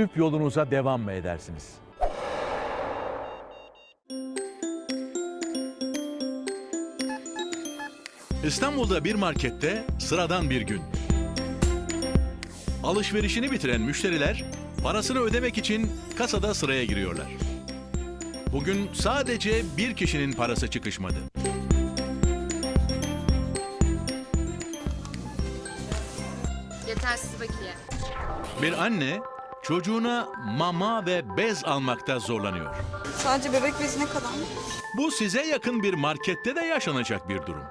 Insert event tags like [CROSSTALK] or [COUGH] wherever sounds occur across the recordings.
Yürüyüp yolunuza devam mı edersiniz? İstanbul'da bir markette sıradan bir gün. Alışverişini bitiren müşteriler parasını ödemek için kasada sıraya giriyorlar. Bugün sadece bir kişinin parası çıkışmadı. Yetersiz bakiye. Bir anne çocuğuna mama ve bez almakta zorlanıyor. Sadece bebek bezi ne kadar mı? Bu size yakın bir markette de yaşanacak bir durum.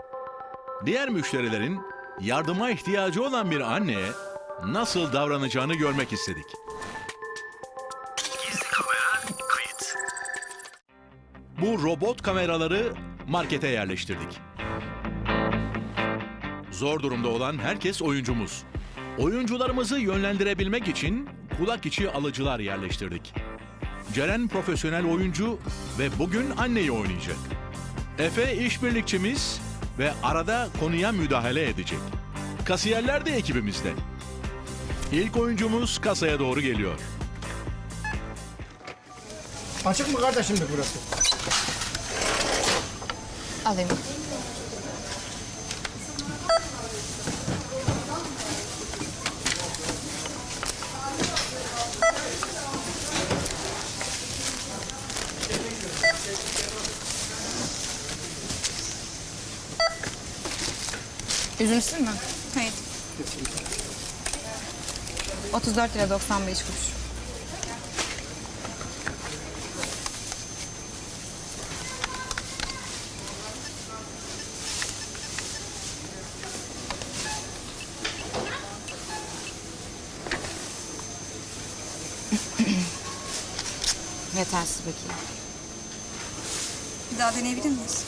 Diğer müşterilerin yardıma ihtiyacı olan bir anneye nasıl davranacağını görmek istedik. Bu robot kameraları markete yerleştirdik. Zor durumda olan herkes oyuncumuz. Oyuncularımızı yönlendirebilmek için kulak içi alıcılar yerleştirdik. Ceren profesyonel oyuncu ve bugün anneyi oynayacak. Efe işbirlikçimiz ve arada konuya müdahale edecek. Kasiyerler de ekibimizde. İlk oyuncumuz kasaya doğru geliyor. Açık mı kardeşim burası? Alayım. Üzümsüz mü? Hayır. 34 lira 95 kuruş. [CLEARS THROAT] Yetersiz bakiye. Bir daha deneyebilir miyiz?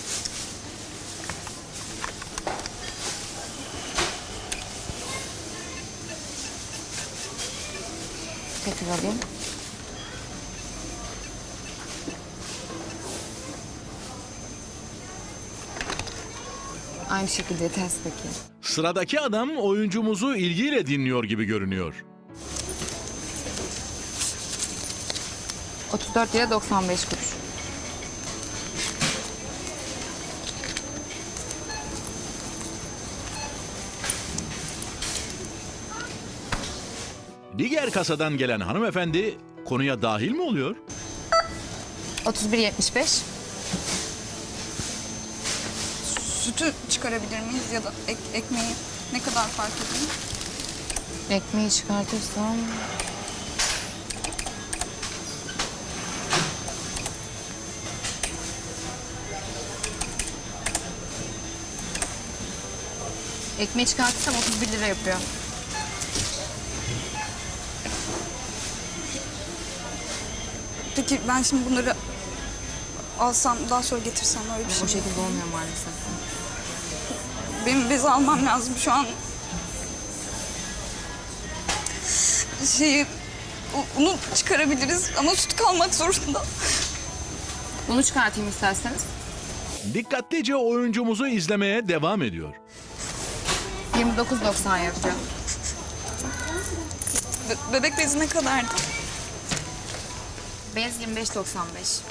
Tekrar alayım. Aynı şekilde bakiye. Sıradaki adam oyuncumuzu ilgiyle dinliyor gibi görünüyor. 34 lira 95 kuruş. Diğer kasadan gelen hanımefendi konuya dahil mi oluyor? 31.75. Sütü çıkarabilir miyiz ya da ek- ekmeği ne kadar fark ediyor? Ekmeği çıkartırsam... Ekmeği çıkartırsam 31 lira yapıyor. Peki ben şimdi bunları alsam daha sonra getirsem öyle bir O şey. şekilde olmuyor maalesef. Benim bez almam lazım şu an. Şeyi u- unu çıkarabiliriz ama süt kalmak zorunda. Bunu çıkartayım isterseniz. Dikkatlice oyuncumuzu izlemeye devam ediyor. 29.90 yapacağım. Be- bebek bezi ne kadardı? Bez 25.95.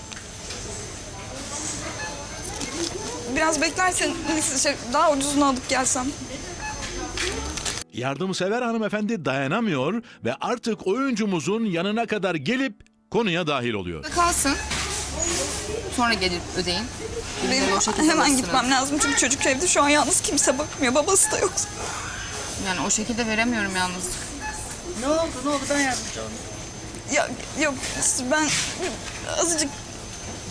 Biraz beklersen şey, daha ucuzunu alıp gelsem. Yardımsever hanımefendi dayanamıyor ve artık oyuncumuzun yanına kadar gelip konuya dahil oluyor. Kalsın. Sonra gelip ödeyin. Benim o şekilde hemen alırsınız. gitmem lazım çünkü çocuk evde şu an yalnız kimse bakmıyor. Babası da yok. Yani o şekilde veremiyorum yalnız. Ne oldu ne oldu ben yardımcı olayım. Ya yok ben azıcık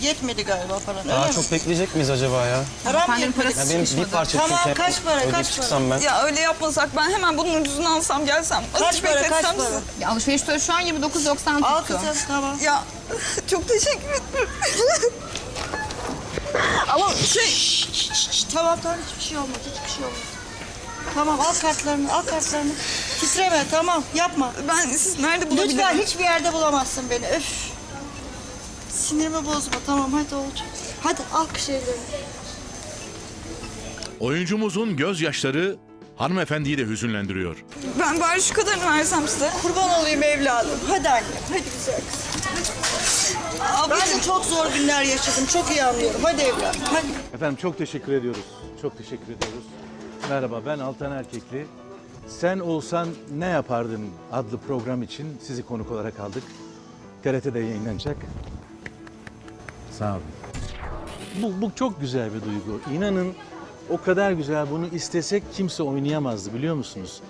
Yetmedi galiba paran Daha öyle mi? çok bekleyecek miyiz acaba ya? Param Efendim yetmedi. parası Ya benim bir çıkmadı. parça Tamam, çünkü kaç para, ödeyip kaç para? çıksam ben. ya öyle yapmasak ben hemen bunun ucuzunu alsam gelsem. Kaç Azıcık para kaç para? sizi. Ya alışveriş tutarı şu an 29.90 Al tuttu. kızım tamam. Ya [LAUGHS] çok teşekkür ederim. [LAUGHS] Ama şey şşş, tamam tamam hiçbir şey olmaz hiçbir şey olmaz. Tamam al kartlarını al kartlarını. Titreme tamam yapma. ben siz nerede bulabilirim? Lütfen hiçbir yerde bulamazsın beni öf. Sinirimi bozma tamam hadi olacak. Hadi al şeylerini. Oyuncumuzun gözyaşları hanımefendiyi de hüzünlendiriyor. Ben bari şu kadarını versem size. Kurban olayım evladım. Hadi anne. Hadi güzel kızım. Ben de çok zor günler yaşadım. Çok iyi anlıyorum. Hadi evladım. Hadi. Efendim çok teşekkür ediyoruz. Çok teşekkür ediyoruz. Merhaba ben Altan Erkekli. Sen olsan ne yapardın adlı program için sizi konuk olarak aldık. TRT'de yayınlanacak. Sağ olun. Bu, bu çok güzel bir duygu. İnanın o kadar güzel bunu istesek kimse oynayamazdı biliyor musunuz?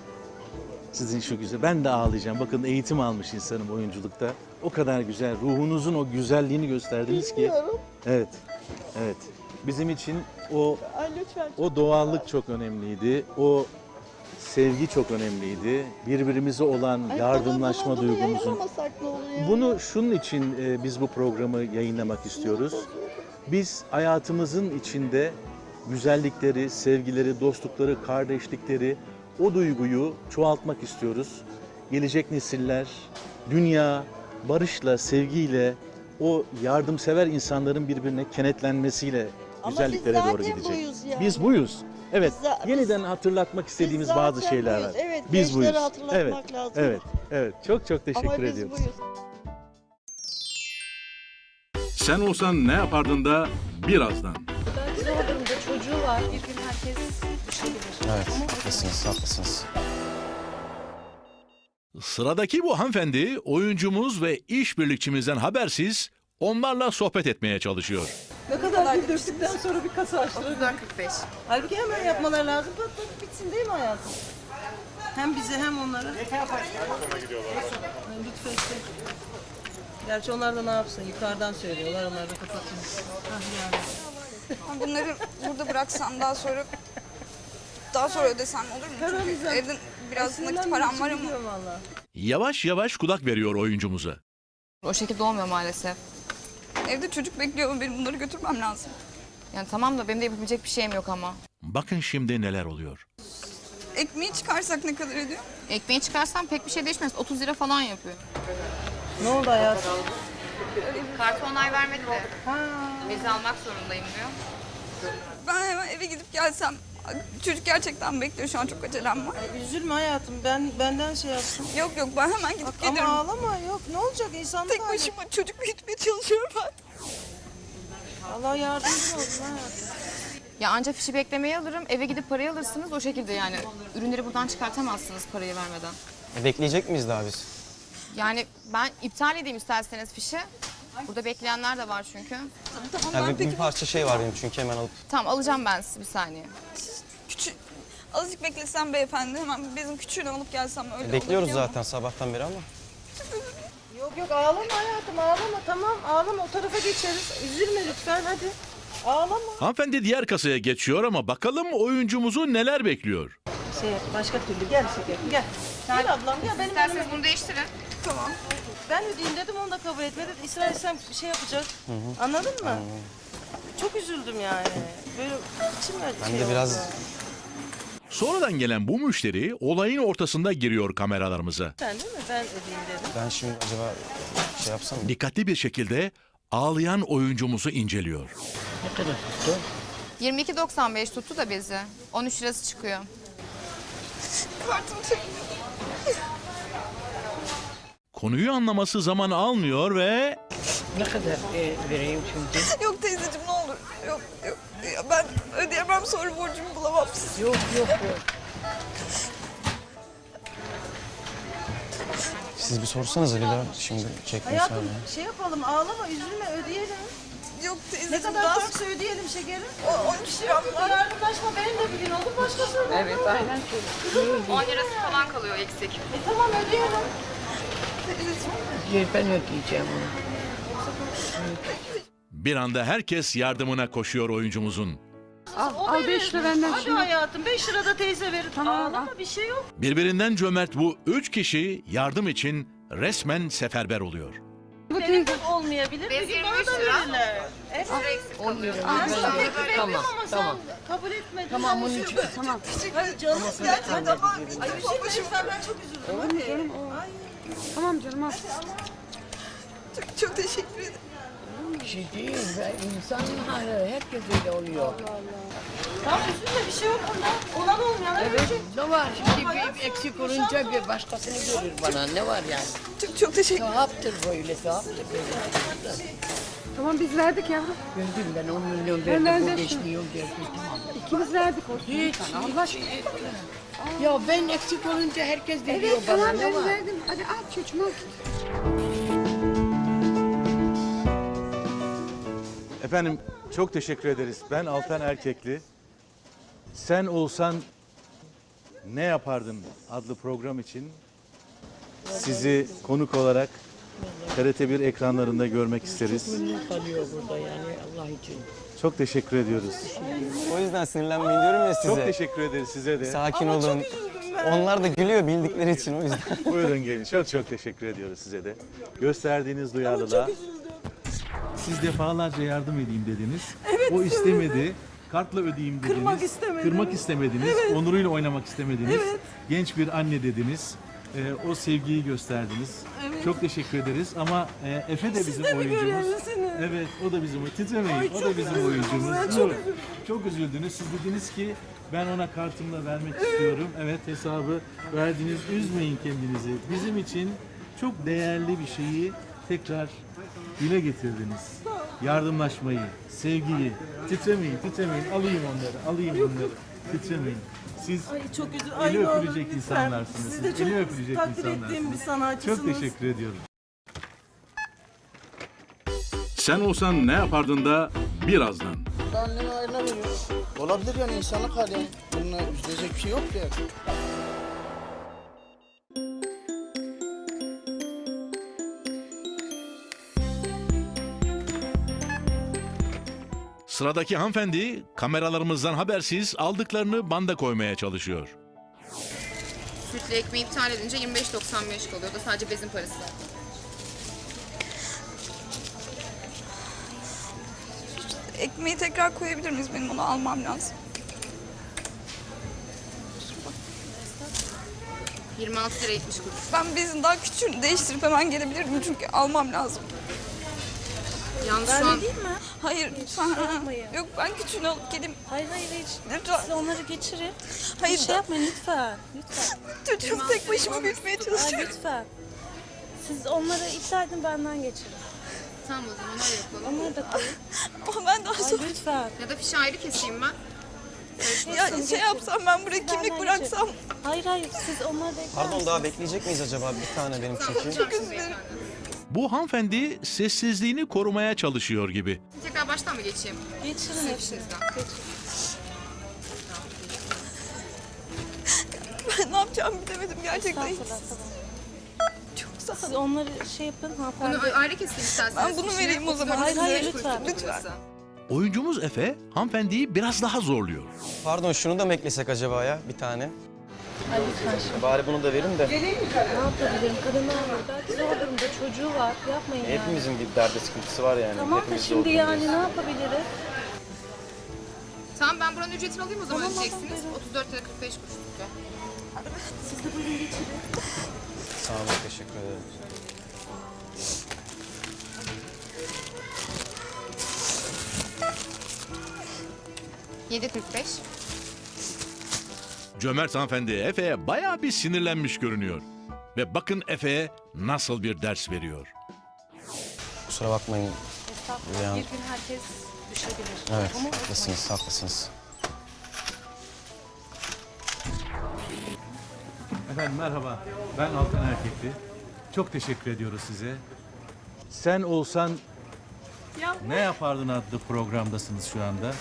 Sizin şu güzel. Ben de ağlayacağım. Bakın eğitim almış insanım oyunculukta. O kadar güzel. Ruhunuzun o güzelliğini gösterdiniz ki. Evet. Evet. Bizim için o Ay lütfen. o doğallık çok önemliydi. O sevgi çok önemliydi. Birbirimize olan yardımlaşma duygumuzun. Bunu şunun için e, biz bu programı yayınlamak istiyoruz. Biz hayatımızın içinde güzellikleri, sevgileri, dostlukları, kardeşlikleri, o duyguyu çoğaltmak istiyoruz. Gelecek nesiller, dünya barışla, sevgiyle, o yardımsever insanların birbirine kenetlenmesiyle Ama güzelliklere biz doğru zaten gidecek. buyuz yani. Biz buyuz. Evet. Biz biz- yeniden hatırlatmak istediğimiz biz bazı zaten şeyler buyuz. var. Evet, biz gençlere buyuz. hatırlatmak evet. lazım. Evet. Evet. Çok çok teşekkür Ama biz ediyoruz. buyuz. Sen olsan ne yapardın da birazdan. Evet, haklısınız, haklısınız. Sıradaki bu hanımefendi oyuncumuz ve işbirlikçimizden habersiz onlarla sohbet etmeye çalışıyor. Ne kadar güldürdükten sonra bir kasa açtırır. 45. Halbuki hemen yapmalar lazım. Pat pat bitsin değil mi hayatım? Hem bize hem onlara. Lütfen işte. Gerçi onlar da ne yapsın? Yukarıdan söylüyorlar. Onlar da kapatın. Ah yani. Ben bunları burada bıraksam daha sonra daha sonra ödesem olur mu? Çünkü evde biraz nakit param var ama. Yavaş yavaş kulak veriyor oyuncumuza. O şekilde olmuyor maalesef. Evde çocuk bekliyor. Benim bunları götürmem lazım. Yani tamam da benim de yapabilecek bir şeyim yok ama. Bakın şimdi neler oluyor. Ekmeği çıkarsak ne kadar ediyor? Ekmeği çıkarsam pek bir şey değişmez. 30 lira falan yapıyor. Ne oldu hayatım? Kartı onay vermedi de. Vize almak zorundayım diyor. Ben hemen eve gidip gelsem. Çocuk gerçekten bekliyor. Şu an çok acelem var. Üzülme hayatım. Ben benden şey yapsın. Yok yok ben hemen gidip Ama gelirim. ağlama yok. Ne olacak insanlık Tek hali. başıma çocuk büyütmeye çalışıyorum ben. Allah yardımcın olsun hayatım. Ya anca fişi beklemeye alırım. Eve gidip parayı alırsınız. O şekilde yani. Ürünleri buradan çıkartamazsınız parayı vermeden. E, bekleyecek miyiz daha biz? Yani ben iptal edeyim isterseniz fişi. Burada bekleyenler de var çünkü. Tamam Yani ben bir, peki bir parça şey var benim çünkü hemen alıp... Tamam alacağım ben sizi bir saniye. Azıcık beklesem beyefendi hemen bizim küçüğünü alıp gelsem öyle bekliyoruz olur, değil mi? zaten sabahtan beri ama. Yok yok ağlama hayatım ağlama tamam ağlama o tarafa geçeriz. Üzülme lütfen hadi. Ağlama. Hanımefendi diğer kasaya geçiyor ama bakalım oyuncumuzu neler bekliyor. Şey başka türlü gel şekerim gel. Gel ablam gel benim önüme. bunu değiştirin. Tamam. Ben ödeyeyim dedim onu da kabul etmedi. İsrail bir şey yapacak. Anladın mı? Çok üzüldüm yani. Böyle içim acı Ben şey de oldu. biraz Sonradan gelen bu müşteri olayın ortasında giriyor kameralarımıza. Sen değil mi? Ben ödeyeyim dedim. ben şimdi acaba şey yapsam mı? Dikkatli bir şekilde ağlayan oyuncumuzu inceliyor. 22.95 tuttu da bizi. 13 lirası çıkıyor. Konuyu anlaması zaman almıyor ve Ne kadar e, vereyim şimdi? [LAUGHS] Yok teyzeciğim ne olur. Yok yok. Ya ben ödeyemem sonra borcumu bulamam. Yok yok yok. Siz bir sorsanıza bir daha şimdi çekmiş Hayatım abi. şey yapalım ağlama üzülme ödeyelim. Yok Ne teyzeciğim kadar daha farksa ödeyelim şekerim. o- 13 liram var. Yardımlaşma benim de bir gün olur başkası olur. Evet aynen. 10 lirası falan kalıyor eksik. E tamam ödeyelim. Ben ödeyeceğim onu. bir anda herkes yardımına koşuyor oyuncumuzun. Al, al 5 lira benden Hadi şimdi. hayatım 5 lira da teyze verir. Ağlama bir şey yok. Birbirinden cömert bu üç kişi yardım için resmen seferber oluyor. Bu Senin teyze. de olmayabilir. Bir gün bana da verirler. Evet. 10 lira. Ben sana Tamam, bekliyorum tamam, ama tamam. sen kabul etmedin. Tamam bunun için. Tamam. Hadi canım gerçekten tamam. Ay üzülme sen ben çok üzüldüm. Hadi. Tamam canım al. Çok, çok teşekkür ederim. Bir şey değil. Ben insan hali herkes öyle oluyor. Tamam üzülme bir şey yok onda. Olan olmayan Evet. Ne var? Şimdi bir eksik olunca bir başkasını görür bana. Ne var yani? Çok çok teşekkür Sevaptır böyle, sevaptır böyle. Tamam biz verdik yavrum. Gördüm ben 10 milyon Ben verdim, bu verdim. beş milyon verdim. İkimiz verdik olsun. Hiç. Allah aşkına. Ya ben eksik olunca herkes veriyor Evet bana. tamam Ne ben var? verdim. Hadi al çocuğum al. Efendim çok teşekkür ederiz. Ben Altan Erkekli. Sen olsan ne yapardın adlı program için sizi konuk olarak TRT1 ekranlarında görmek isteriz. Ne kalıyor burada yani Allah için. Çok teşekkür ediyoruz. O yüzden sinirlenmeyin diyorum ya size. Çok teşekkür ederiz size de. Sakin olun. Onlar da gülüyor bildikleri için o yüzden. Buyurun gelin. Çok çok teşekkür ediyoruz size de. Gösterdiğiniz duyarlılığa. Siz defalarca yardım edeyim dediniz. o istemedi. Kartla ödeyeyim dediniz. Kırmak istemedim. Kırmak istemediniz. Onuruyla oynamak istemediniz. Genç bir anne dediniz. Ee, o sevgiyi gösterdiniz. Çok teşekkür ederiz ama e, Efe de bizim oyuncumuz. Evet, o da bizim titremeyin. o da bizim oyuncumuz. Nur, çok üzüldünüz. Siz dediniz ki ben ona kartımla vermek istiyorum. Evet, hesabı verdiniz. Üzmeyin kendinizi. Bizim için çok değerli bir şeyi tekrar dile getirdiniz. Yardımlaşmayı, sevgiyi. Titremeyin, titremeyin. Alayım onları, alayım onları. Titremeyin. Siz Ay çok eli Ay ne olur öpülecek lütfen. insanlarsınız. Siz de Eli çok öpülecek takdir ettiğim bir insanlarsınız. sanatçısınız. Çok teşekkür ediyorum. Sen olsan ne yapardın da birazdan. Anneme ayrılamıyor. Olabilir yani insanlık hali. Bununla üzülecek bir şey yok ya. Sıradaki hanımefendi kameralarımızdan habersiz aldıklarını banda koymaya çalışıyor. Sütlü ekmeği iptal edince 25.95 kalıyor. O da sadece bezin parası. Ekmeği tekrar koyabilir miyiz? Benim onu almam lazım. 26 lira 70 kuruş. Ben bezin daha küçüğünü değiştirip hemen gelebilirim çünkü almam lazım. Yalnız şu an mi? Hayır lütfen. Yok ben küçüğünü alıp geleyim. Hayır hayır hayır. Lütfen. Siz onları geçirin. Hayır Bir şey yapmayın lütfen. Lütfen. çocuğum tek başıma büyütmeye çalışıyorum. lütfen. Siz onları iptal edin benden geçirin. tamam o zaman öyle yapalım. Onları da koyun. [LAUGHS] Ama ben daha Ay sonra lütfen. Ya da fişi ayrı keseyim ben. ya şey yapsam ben buraya kimlik Benden bıraksam. geçirin. Hayır hayır siz onları da ekler Pardon daha bekleyecek miyiz acaba? Bir tane benim çünkü. Çok dilerim. Bu hanımefendi sessizliğini korumaya çalışıyor gibi. Tekrar baştan mı geçeyim? Geçirin hepsini. Sizden. Ben ne yapacağımı bilemedim gerçekten. Çok sağ Siz onları şey yapın hanımefendi. Bunu ayrı keseyim isterseniz. Ben bunu vereyim o 34 zaman. Hayır, hayır, lütfen. burası. Oyuncumuz Efe hanımefendiyi biraz daha zorluyor. Pardon şunu da mı eklesek acaba ya? Bir tane. Şimdi. Bari bunu da verin de. Ne yapabilirim? Kadın belki zor durumda çocuğu var. Yapmayın yani. Hepimizin bir derdi sıkıntısı var yani. Tamam da Hepimiz şimdi zor yani ne yapabiliriz? Tamam ben buranın ücretini alayım o zaman Tamam, ödeyeceksiniz. tamam, 34 lira 45 kuruş tuttu. Siz de buyurun geçirin. Sağ olun teşekkür ederim. Yedi 45. Cömert hanımefendi Efe'ye bayağı bir sinirlenmiş görünüyor. Ve bakın Efe'ye nasıl bir ders veriyor. Kusura bakmayın. Estağfurullah. Yani- Bir gün herkes düşebilir. Evet Ama haklısınız haklısınız. Efendim merhaba. Ben Altan Erkekli. Çok teşekkür ediyoruz size. Sen olsan ne yapardın adlı programdasınız şu anda.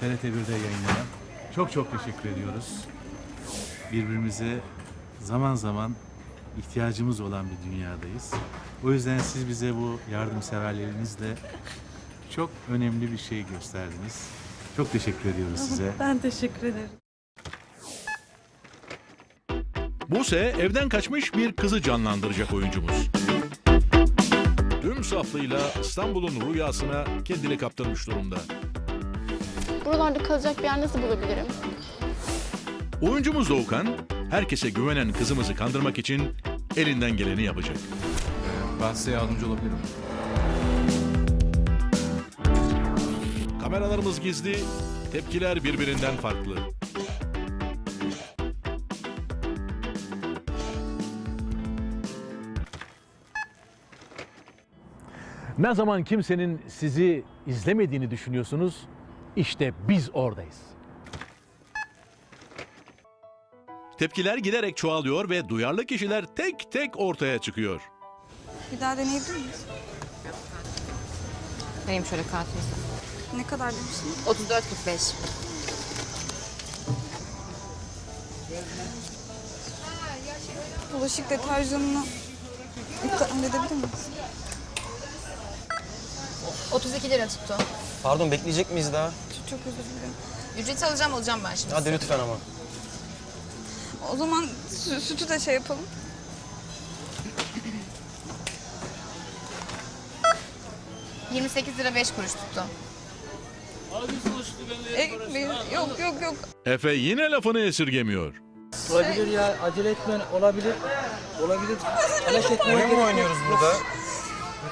TRT1'de yayınlanan. Çok çok teşekkür ediyoruz. Birbirimize zaman zaman ihtiyacımız olan bir dünyadayız. O yüzden siz bize bu yardımseverlerinizle çok önemli bir şey gösterdiniz. Çok teşekkür ediyoruz size. Ben teşekkür ederim. Buse evden kaçmış bir kızı canlandıracak oyuncumuz. Tüm saflığıyla İstanbul'un rüyasına kendini kaptırmış durumda. Buralarda kalacak bir yer nasıl bulabilirim? Oyuncumuz Doğukan, herkese güvenen kızımızı kandırmak için elinden geleni yapacak. Ben size yardımcı olabilirim. Kameralarımız gizli, tepkiler birbirinden farklı. Ne zaman kimsenin sizi izlemediğini düşünüyorsunuz, işte biz oradayız. Tepkiler giderek çoğalıyor ve duyarlı kişiler tek tek ortaya çıkıyor. Bir daha deneyebilir miyiz? Benim şöyle kartınızı. Ne kadar demiştin? 34.45. Bulaşık deterjanını iptal edebilir miyiz? 32 lira tuttu. Pardon bekleyecek miyiz daha? Çok, çok özür dilerim. Ücreti alacağım alacağım ben şimdi. Hadi lütfen ama. O zaman sü- sütü de şey yapalım. size. 28 lira 5 kuruş tuttu. E, yok yok yok. Efe yine lafını esirgemiyor. Olabilir ya acele etmeyin olabilir. Olabilir. Telaş etmeye Oyun mu oynuyoruz burada?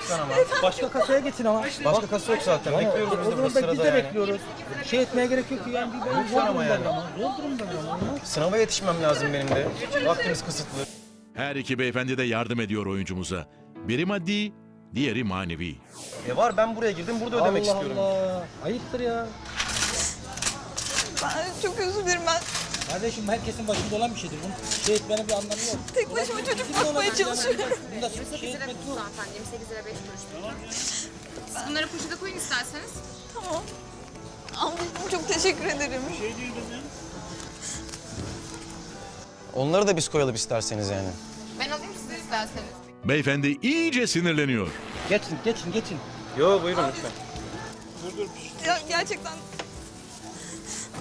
Lütfen ama. Başka kasaya geçin ama. Başka kasa yok zaten. Bekliyoruz biz de burada Biz sırada de yani. bekliyoruz. Şey etmeye gerek yok ki yani. Bir ben Lütfen ama yani. Zor durumda ama. Sınava yetişmem lazım benim de. Vaktimiz kısıtlı. Her iki beyefendi de yardım ediyor oyuncumuza. Biri maddi, diğeri manevi. E var ben buraya girdim burada ödemek Allah istiyorum. Allah. Ayıptır ya. Ben çok özür dilerim ben. Kardeşim herkesin başında olan bir şeydir. Bunun şey etmenin bir anlamı yok. Tek başıma çocuk bakmaya çalışıyorum. Bunda 28 şey lira etmek tuttu yok. hanımefendi. 28 lira 5 kuruş tuttu. Siz bunları poşete koyun isterseniz. Tamam. Anladım çok teşekkür ederim. Onları da biz koyalım isterseniz yani. Ben alayım siz isterseniz. Beyefendi iyice sinirleniyor. Geçin geçin geçin. Yo buyurun lütfen. Ya gerçekten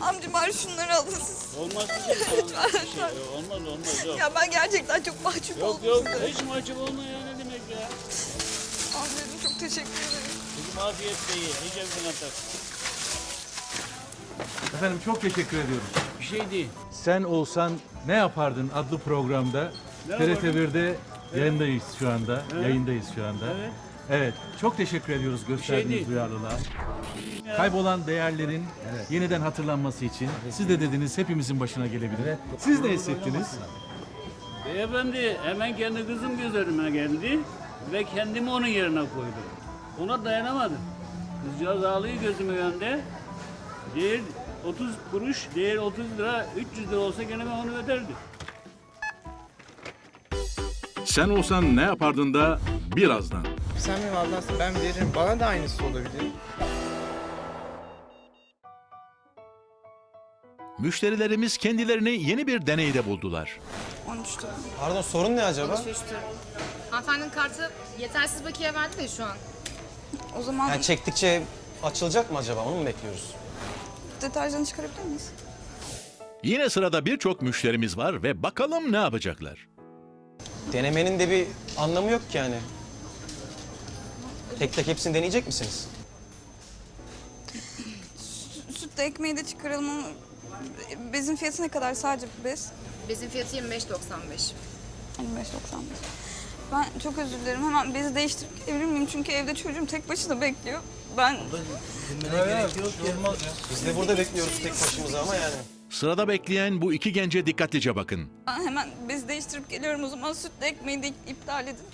Amcım bari şunları alın siz. Olmaz Lütfen lütfen. [LAUGHS] Olmaz olmaz yok. Ya ben gerçekten çok mahcup oldum size. Hiç mahcup olma ya ne demek ya. Amcacığım çok teşekkür ederim. Bizim afiyet değil. Nice bir atak. Efendim çok teşekkür ediyoruz. Bir şey değil. Sen olsan ne yapardın adlı programda TRT 1'de yayındayız şu anda. Yayındayız şu anda. Evet. Evet, çok teşekkür ediyoruz gösterdiğiniz değil. duyarlılığa. Kaybolan değerlerin yeniden hatırlanması için siz de dediniz hepimizin başına gelebilir. Siz ne hissettiniz? Beyefendi hemen kendi kızım göz önüme geldi ve kendimi onun yerine koydum. Ona dayanamadım. Kızcağız ağlıyor gözümün önünde. Değer 30 kuruş, değer 30 lira, 300 lira olsa gene ben onu öderdim. Sen olsan ne yapardın da birazdan. Sen mi vallahi ben veririm. Bana da aynısı olabilir. Müşterilerimiz kendilerini yeni bir deneyde buldular. 13 lira. Pardon sorun ne acaba? Alışverişte. Hanımefendinin kartı yetersiz bakiye verdi de şu an. O zaman Yani çektikçe açılacak mı acaba? Onu mu bekliyoruz? deterjanı çıkarabilir miyiz? Yine sırada birçok müşterimiz var ve bakalım ne yapacaklar. Denemenin de bir anlamı yok ki yani. Tek tek hepsini deneyecek misiniz? Sütle ekmeği de çıkaralım bezin fiyatı ne kadar sadece bez? Bezin fiyatı 25.95. 25.95. Ben çok özür dilerim. Hemen bezi değiştirip gelebilir miyim? Çünkü evde çocuğum tek başına bekliyor. Ben Biz de burada bekliyoruz tek başımıza ama yani. Sırada bekleyen bu iki gence dikkatlice bakın. ben hemen bezi değiştirip geliyorum. O zaman sütle ekmeği de iptal edin.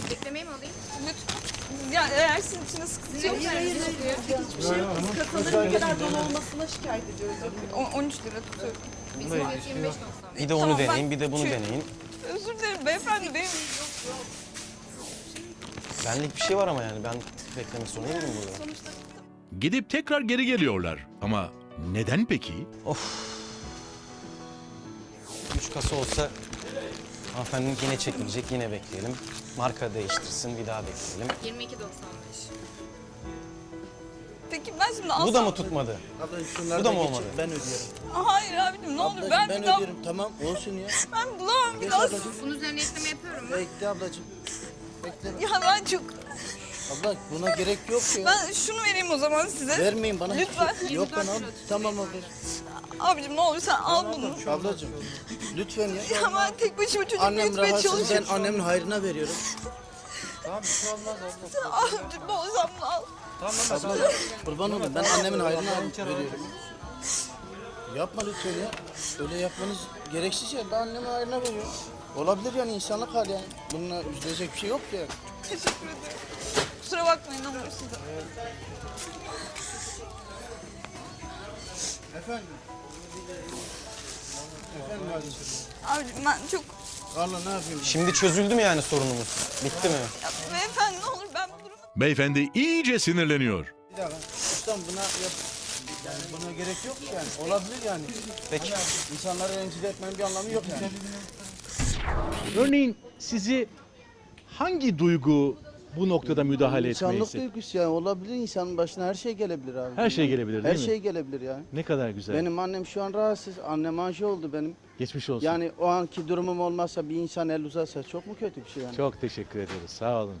Şey, beklemeyi mi alayım? Lütfen. Ya eğer sizin için sıkıntı yok. Kasaların kadar dolu olmasına şikayet ediyoruz. O- 13 lira fiyatı 25.95. Bir de onu Tamam, ben deneyin, bir de bunu deneyin. Özür dilerim beyefendi. Benim Benlik bir şey var ama yani ben beklemek zorunda değilim burada. Gidip tekrar geri geliyorlar. Ama neden peki? Üç kasa olsa hanımefendinin yine çekilecek, yine bekleyelim. Marka değiştirsin, bir daha bekleyelim. 22.95. Peki ben şimdi alsam... Bu da mı tutmadı? Abla Bu da mı olmadı? Ben ödüyorum. Hayır abicim ne olur Ablacığım, ben, ben bir daha... ödüyorum tamam olsun ya. [LAUGHS] Ben bulamam bir Geç daha. ablacığım. Bunun üzerine ekleme yapıyorum ben. Bekle ablacığım. Bekle. Ya ben çok... Abla buna gerek yok ya. Ben şunu vereyim o zaman size. Vermeyin bana Lütfen. hiçbir şey. Yok ben al. Tamam ablacığım. Abicim ne olur sen al bunu. Ablacığım. Lütfen ya. Ya ben tek başıma çocuk Annem büyütmeye rahatsız. Ben çalışıyorum. annemin hayrına veriyorum. Tamam bir şey olmaz abla. Abicim ne olsam ne al. Tamam abla. Kurban olayım ben annemin hayrına veriyorum. Yapma lütfen ya. Öyle yapmanız gereksiz ya. Ben annemin hayrına veriyorum. Olabilir yani insanlık hali yani. Bununla üzülecek bir şey yok ya. Teşekkür ederim. Kusura bakmayın ne olur size. Efendim? Efendim kardeşim. Abicim ben çok... Valla ne yapayım? Şimdi çözüldü mü yani sorunumuz? Bitti mi? Ya, beyefendi ne olur ben bu durumu... Beyefendi iyice sinirleniyor. Bir dakika. Ustam buna yap... Yani buna gerek yok ki yani. Olabilir yani. Peki. İnsanları rencide etmenin bir anlamı yok yani. Örneğin sizi hangi duygu bu noktada müdahale İnsanlık etmeyesi? duygusu yani. Olabilir insanın başına her şey gelebilir abi. Her şey gelebilir değil Her mi? şey gelebilir yani. Ne kadar güzel. Benim annem şu an rahatsız. Annem anji oldu benim. Geçmiş olsun. Yani o anki durumum olmazsa bir insan el uzatsa çok mu kötü bir şey yani? Çok teşekkür ediyoruz. Sağ olun.